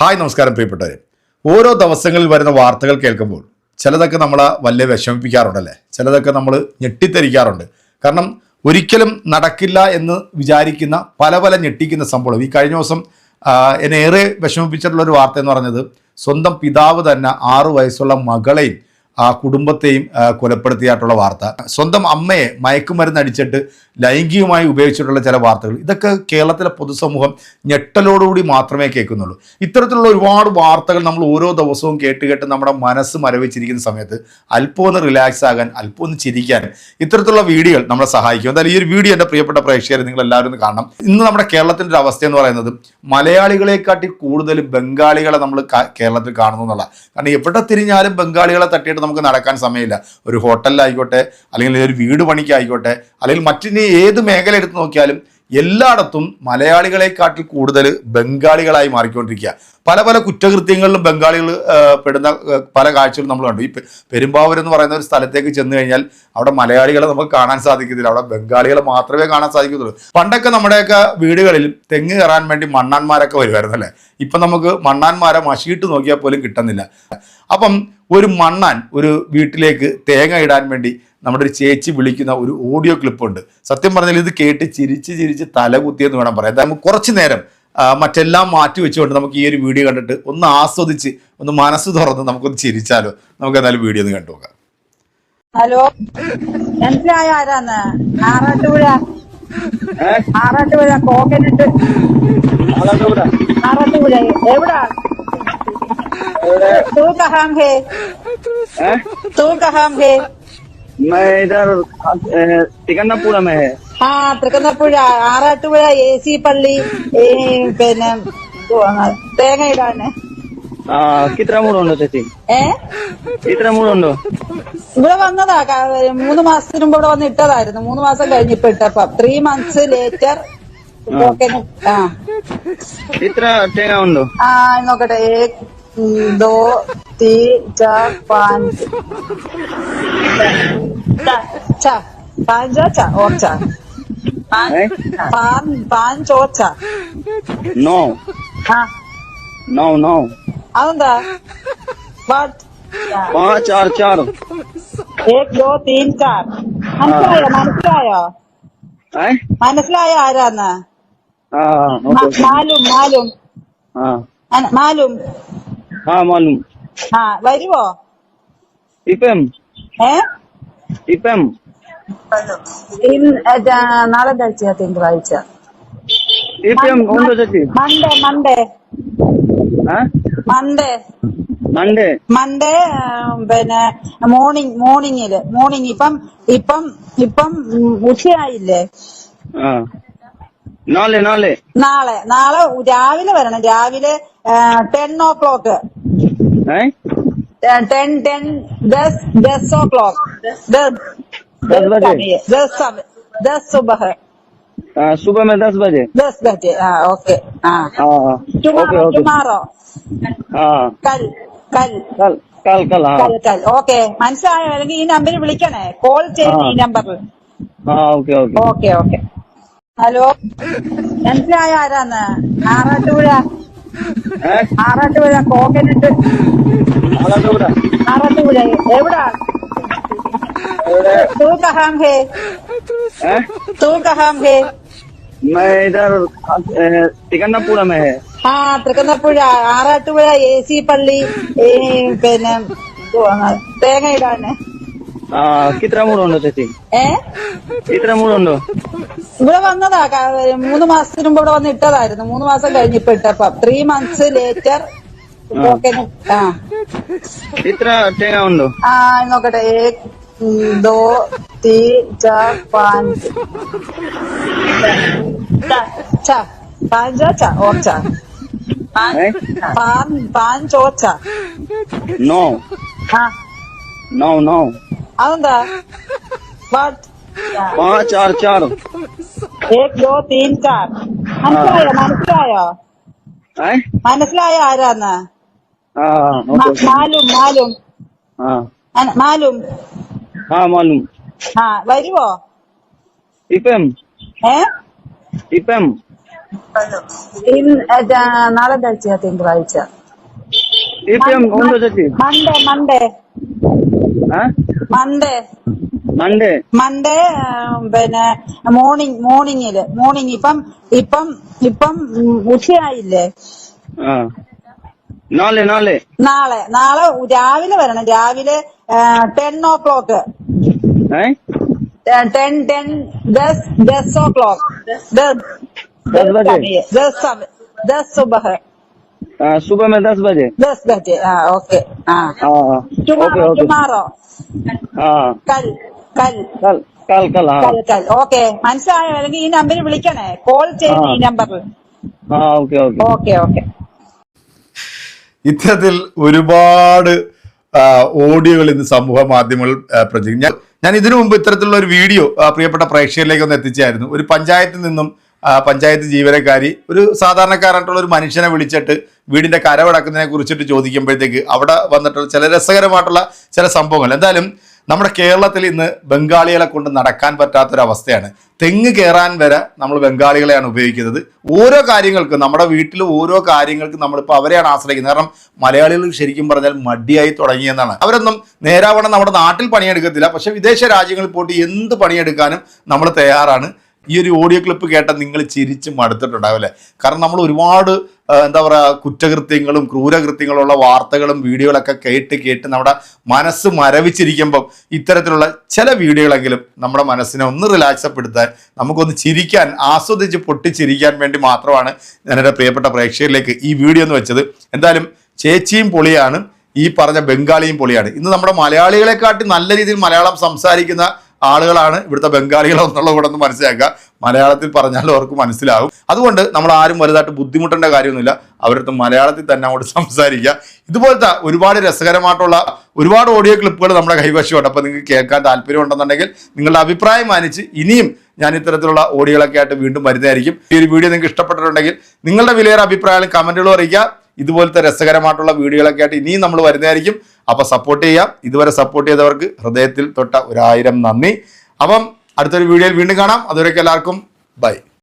Hi നമസ്കാരം പ്രിയപ്പെട്ടവരെ. ഓരോ ദിവസങ്ങളിൽ വരുന്ന വാർത്തകൾ കേൾക്കുമ്പോൾ ചിലതൊക്കെ നമ്മളെ വല്ല വിഷമിപ്പിക്കാറുണ്ടല്ലേ? ചിലതൊക്കെ നമ്മൾ ഞെട്ടിത്തെരിക്കാറുണ്ട്. കാരണം ഒരിക്കലും നടക്കില്ല എന്ന് വിചാരിക്കുന്ന പല പല ഞെട്ടിക്കുന്ന സംഭവം. ഈ കഴിഞ്ഞ ദിവസം എന്നെ ഏറെ വിഷമിപ്പിച്ചിട്ടുള്ള ഒരു വാർത്ത എന്ന് പറഞ്ഞത് സ്വന്തം പിതാവ് തന്നെ ആറു വയസ്സുള്ള മകളെയും ആ കുടുംബത്തെയും കൊലപ്പെടുത്തിയായിട്ടുള്ള വാർത്ത. സ്വന്തം അമ്മയെ മയക്കുമരുന്ന് അടിച്ചിട്ട് ലൈംഗികമായി ഉപയോഗിച്ചിട്ടുള്ള ചില വാർത്തകൾ. ഇതൊക്കെ കേരളത്തിലെ പൊതുസമൂഹം ഞെട്ടലോടുകൂടി മാത്രമേ കേൾക്കുന്നുള്ളൂ. ഇത്തരത്തിലുള്ള ഒരുപാട് വാർത്തകൾ നമ്മൾ ഓരോ ദിവസവും കേട്ട് കേട്ട് നമ്മുടെ മനസ്സ് മരവിച്ചിരിക്കുന്ന സമയത്ത് അല്പം ഒന്ന് റിലാക്സ് ആകാൻ അല്പം ഒന്ന് ചിരിക്കാൻ ഇത്തരത്തിലുള്ള വീഡിയോകൾ നമ്മളെ സഹായിക്കും. എന്തായാലും ഈ ഒരു വീഡിയോ എന്റെ പ്രിയപ്പെട്ട പ്രേക്ഷകർ നിങ്ങൾ എല്ലാവരും കാണണം. ഇന്ന് നമ്മുടെ കേരളത്തിന്റെ ഒരു അവസ്ഥ എന്ന് പറയുന്നത് മലയാളികളെക്കാട്ടി കൂടുതൽ ബംഗാളികളെ നമ്മൾ കേരളത്തിൽ കാണുന്നു എന്നുള്ള കാരണം എവിടെ തിരിഞ്ഞാലും ബംഗാളികളെ തട്ടിയിട്ട് നമുക്ക് നടക്കാൻ സമയമില്ല. ഒരു ഹോട്ടലിലായിക്കോട്ടെ അല്ലെങ്കിൽ ഒരു വീട് പണിക്കായിക്കോട്ടെ അല്ലെങ്കിൽ മറ്റിനി ഏത് മേഖല എടുത്ത് നോക്കിയാലും എല്ലായിടത്തും മലയാളികളെക്കാട്ടിൽ കൂടുതൽ ബംഗാളികളായി മാറിക്കൊണ്ടിരിക്കുക. പല പല കുറ്റകൃത്യങ്ങളിലും ബംഗാളികൾ പെടുന്ന പല കാഴ്ചകളും നമ്മൾ കണ്ടു. ഈ പെരുമ്പാവൂർ എന്ന് പറയുന്ന ഒരു സ്ഥലത്തേക്ക് ചെന്ന് കഴിഞ്ഞാൽ അവിടെ മലയാളികളെ നമുക്ക് കാണാൻ സാധിക്കത്തില്ല. അവിടെ ബംഗാളികളെ മാത്രമേ കാണാൻ സാധിക്കത്തുള്ളൂ. പണ്ടൊക്കെ നമ്മുടെയൊക്കെ വീടുകളിൽ തെങ്ങ് കയറാൻ വേണ്ടി മണ്ണാന്മാരൊക്കെ വരുമായിരുന്നു അല്ലേ ഇപ്പം നമുക്ക് മണ്ണാന്മാരെ മഷിയിട്ട് നോക്കിയാൽ പോലും കിട്ടുന്നില്ല. അപ്പം ഒരു മണ്ണാൻ ഒരു വീട്ടിലേക്ക് തേങ്ങ ഇടാൻ വേണ്ടി നമ്മുടെ ഒരു ചേച്ചി വിളിക്കുന്ന ഒരു ഓഡിയോ ക്ലിപ്പുണ്ട് സത്യം പറഞ്ഞാൽ ഇത് കേട്ട് ചിരിച്ച് ചിരിച്ച് തല കുത്തിയെന്ന് വേണം പറയാം അതായത് നമുക്ക് കുറച്ച് നേരം മറ്റെല്ലാം മാറ്റി വെച്ചുകൊണ്ട് നമുക്ക് ഈ ഒരു വീഡിയോ കണ്ടിട്ട് ഒന്ന് ആസ്വദിച്ച് ഒന്ന് മനസ്സ് തുറന്ന് നമുക്കൊന്ന് ചിരിച്ചാലോ. നമുക്ക് എന്തായാലും വീഡിയോ ഒന്ന് കണ്ടു നോക്കാം. ഹലോ മനസ്സിലായ ആരാന്ന്? ആറാട്ടുപുഴ. ആറാട്ടുപുഴ കോക്കനട്ട്. ആറാട്ടുപുഴ. എവിടാ? तू कहाँ है हैं? तू कहाँ है मैं इधर तिकन्नापुरा में है ആ തൃക്കുന്നപ്പുഴ ആറാട്ടുപുഴ എ സി പള്ളി ഈ പിന്നെ എന്തുവാണ്, തേങ്ങ ഇടാന് ആ, കിത്ര മൂടുണ്ടോ ചേച്ചി ഏ ഇത്ര മൂടുണ്ടോ ഇവിടെ വന്നതാ ക- മൂന്ന് മാസത്തിന് മുമ്പ് ഇവിടെ വന്ന് ഇട്ടതായിരുന്നു മൂന്ന് മാസം കഴിഞ്ഞ് ഇപ്പൊ ഇട്ടപ്പം ത്രീ മന്ത്സ് ലേറ്റർ ആ ഇത്ര തേങ്ങ ഉണ്ടോ ആ നോക്കട്ടെ एक दो तीन चार पाँच। चार चार। और चार पाँच पाँच और चार। नौ। हाँ। नौ नौ। आऊँगा। बट पाँच और चार। एक दो तीन चार। आया आया। हाँ, हाँ, मालूम मालूम। हाँ। मालूम। ആ മാനും. ആ വരുവോ? ഇപ്പം. ഏ? ഇപ്പം. ഇന്ന്- ഏറ്റാ, നാളെ ആഴ്ച തിങ്കളാഴ്ച ഇപ്പം ഉണ്ടോ മണ്ടേ മണ്ടേ മൺഡേ ആ? Monday Monday. പിന്നെ മോർണിംഗ് മോർണിംഗിൽ. മോർണിംഗ് ഇപ്പം ഇപ്പം ഇപ്പം ഉച്ചയായില്ലേ? ആ. നാളെ നാളെ നാളെ നാളെ രാവിലെ വരണം രാവിലെ ടെൻ ഓ ക്ലോക്ക് हैं? ടെൻ ടെൻ ദസ് ദസ് ഓ ക്ലോക്ക് दस बजे दस सब- दस सुबह हाँ, सुबह में दस बजे दस बजे हाँ ओके हाँ हाँ हाँ ओके टुमारो ओके टुमारो हाँ कल कल कल कल कल हाँ കൽ കൽ ഓക്കെ മനസ്സിലായോ അല്ലെങ്കിൽ ഈ നമ്പറിൽ വിളിക്കണേ കോൾ ചെയ്യണം ഈ നമ്പറിൽ हाँ okay okay okay okay hello മനസ്സിലായോ ആരാന്ന് ആറാട്ടുപുഴ हैं? ആറാട്ടുപുഴ കോക്കനട്ട് ആലപ്പുഴ. ആറാട്ടുപുഴ എവിടാ ഇവിടെ, തൂ കഹാം ഹേ हैं? തൂ കഹാം ഹേ मैं इधर तिकन्नापुरा में है ആ തൃക്കുന്നപ്പുഴ ആറാട്ടുപുഴ എ സി പള്ളി ഈ പിന്നെ എന്തുവാണ്, തേങ്ങ ഇടാന് ആ, കിത്ര മൂടുണ്ടോ ചേച്ചി? ഏ? കിത്ര മൂടുണ്ടോ? ഇവിടെ വന്നതാ മൂന്ന് മാസത്തിന് മുമ്പ് ഇവിടെ വന്ന് ഇട്ടതായിരുന്നു. മൂന്ന് മാസം കഴിഞ്ഞ് ഇപ്പൊ ഇട്ടപ്പം. ത്രീ മന്ത്സ് ലേറ്റർ ഇത്ര തേങ്ങ ഉണ്ടോ? ആ നോക്കട്ടെ. ദോ തീ ചാർ പാഞ്ച് പാഞ്ചോ ച ഓച്ച പാൻ പാൻ ചോച്ച നോ. No no. पाँच और चा नौ हाँ नौ नौ അതെന്താ വാട്ട് पाँच और चार एक दो तीन चार മനസ്സിലായോ മനസ്സിലായോ हैं? മനസ്സിലായോ ആരാന്ന് हाँ മ- ओके മാലും മാലും हाँ അന- മാലും हाँ मालूम ആ വരുവോ ഇപ്പം ഏ ഇപ്പം ഇന്ന് ഏ, നാളെ എന്താഴ്ച തിങ്കളാഴ്ച ATM on the day. Monday Monday Huh? Monday. Monday. Monday പിന്നെ മോർണിംഗ് മോർണിംഗിൽ. മോർണിംഗ് ഇപ്പം ഇപ്പം ഇപ്പം ഉച്ചയായില്ലേ? നാളെ നാളെ. നാളെ. നാളെ രാവിലെ വരണം. രാവിലെ ten o'clock ten ten ദസ് ദസ് ഓ ക്ലോക്ക് ദസ് ദസ് ദസ് സുബഹ് सुबह हाँ, सुबह में दस बजे दस बजे हाँ ओके हाँ हाँ हाँ ओके टुमारो ओके टुमारो हाँ കൽ കൽ कल कल कल हाँ കൽ കൽ ഓക്കെ മനസ്സിലായോ അല്ലെങ്കിൽ ഈ നമ്പറിൽ വിളിക്കണേ കോൾ ചെയ്യണം ഈ നമ്പറിൽ हाँ ओके ओके ഓക്കെ ഓക്കെ ഇത്തരത്തിൽ ഒരുപാട് ആ, ഓഡിയോകൾ ഇന്ന് സമൂഹ മാധ്യമങ്ങളിൽ ആ, പ്രചരിക്കും ഞാൻ ഞാൻ ഇതിനു മുമ്പ് ഇത്തരത്തിലുള്ള ഒരു വീഡിയോ ആ, പ്രിയപ്പെട്ട പ്രേക്ഷകരിലേക്ക് ഒന്ന് എത്തിച്ചായിരുന്നു ഒരു പഞ്ചായത്തിൽ നിന്നും ആ, പഞ്ചായത്ത് ജീവനക്കാരി ഒരു സാധാരണക്കാരായിട്ടുള്ള ഒരു മനുഷ്യനെ വിളിച്ചിട്ട് വീടിന്റെ കരവടക്കുന്നതിനെ കുറിച്ചിട്ട് ചോദിക്കുമ്പോഴത്തേക്ക് അവിടെ വന്നിട്ടുള്ള ചില രസകരമായിട്ടുള്ള ചില സംഭവങ്ങൾ. എന്തായാലും നമ്മുടെ കേരളത്തിൽ ഇന്ന് ബംഗാളികളെ കൊണ്ട് നടക്കാൻ പറ്റാത്തൊരവസ്ഥയാണ്. തെങ്ങ് കയറാൻ വരെ നമ്മൾ ബംഗാളികളെയാണ് ഉപയോഗിക്കുന്നത്. ഓരോ കാര്യങ്ങൾക്കും നമ്മുടെ വീട്ടിൽ ഓരോ കാര്യങ്ങൾക്കും നമ്മളിപ്പോൾ അവരെയാണ് ആശ്രയിക്കുന്നത്. കാരണം മലയാളികൾ ശരിക്കും പറഞ്ഞാൽ മടിയായി തുടങ്ങിയെന്നാണ്. അവരൊന്നും നേരാവണ്ണം നമ്മുടെ നാട്ടിൽ പണിയെടുക്കത്തില്ല. പക്ഷേ വിദേശ രാജ്യങ്ങളിൽ പോയിട്ട് എന്ത് പണിയെടുക്കാനും നമ്മൾ തയ്യാറാണ്. ഈ ഒരു ഓഡിയോ ക്ലിപ്പ് കേട്ടാൽ നിങ്ങൾ ചിരിച്ച് മടുത്തിട്ടുണ്ടാവില്ലേ? കാരണം നമ്മൾ ഒരുപാട് എന്താ പറയുക കുറ്റകൃത്യങ്ങളും ക്രൂരകൃത്യങ്ങളുള്ള വാർത്തകളും വീഡിയോകളൊക്കെ കേട്ട് കേട്ട് നമ്മുടെ മനസ്സ് മരവിച്ചിരിക്കുമ്പം ഇത്തരത്തിലുള്ള ചില വീഡിയോകളെങ്കിലും നമ്മുടെ മനസ്സിനെ ഒന്ന് റിലാക്സപ്പെടുത്താൻ നമുക്കൊന്ന് ചിരിക്കാൻ ആസ്വദിച്ച് പൊട്ടിച്ചിരിക്കാൻ വേണ്ടി മാത്രമാണ് ഞാൻ എന്റെ പ്രിയപ്പെട്ട പ്രേക്ഷകരിലേക്ക് ഈ വീഡിയോ എന്ന് വെച്ചത്. എന്തായാലും ചേച്ചിയും പൊളിയാണ് ഈ പറഞ്ഞ ബംഗാളിയും പൊളിയാണ്. ഇന്ന് നമ്മുടെ മലയാളികളെക്കാട്ടി നല്ല രീതിയിൽ മലയാളം സംസാരിക്കുന്ന ആളുകളാണ് ഇവിടുത്തെ ബംഗാളികൾ എന്നുള്ള കൂടെ ഒന്ന് മനസ്സിലാക്കുക. മലയാളത്തിൽ പറഞ്ഞാൽ അവർക്ക് മനസ്സിലാവും അതുകൊണ്ട് നമ്മൾ ആരും വലുതായിട്ട് ബുദ്ധിമുട്ടേണ്ട കാര്യമൊന്നുമില്ല. അവരടുത്ത് മലയാളത്തിൽ തന്നെ അങ്ങോട്ട് സംസാരിക്കുക. ഇതുപോലത്തെ ഒരുപാട് രസകരമായിട്ടുള്ള ഒരുപാട് ഓഡിയോ ക്ലിപ്പുകൾ നമ്മുടെ കൈവശമുണ്ട്. അപ്പോൾ നിങ്ങൾക്ക് കേൾക്കാൻ താല്പര്യമുണ്ടെന്നുണ്ടെങ്കിൽ നിങ്ങളുടെ അഭിപ്രായം മാനിച്ച് ഇനിയും ഞാൻ ഇത്തരത്തിലുള്ള ഓഡിയോകളൊക്കെ ആയിട്ട് വീണ്ടും വരുന്നതായിരിക്കും. ഈ ഒരു വീഡിയോ നിങ്ങൾക്ക് ഇഷ്ടപ്പെട്ടിട്ടുണ്ടെങ്കിൽ നിങ്ങളുടെ വിലയേറെ അഭിപ്രായങ്ങളും കമന്റുകളും അറിയിക്കുക. ഇതുപോലത്തെ രസകരമായിട്ടുള്ള വീഡിയോകളൊക്കെ ആയിട്ട് ഇനിയും നമ്മൾ വരുന്നതായിരിക്കും. അപ്പോൾ സപ്പോർട്ട് ചെയ്യാം. ഇതുവരെ സപ്പോർട്ട് ചെയ്തവർക്ക് ഹൃദയത്തിൽ തൊട്ട ഒരായിരം നന്ദി. അപ്പം അടുത്തൊരു വീഡിയോയിൽ വീണ്ടും കാണാം. അതുവരെയൊക്കെ എല്ലാവർക്കും ബൈ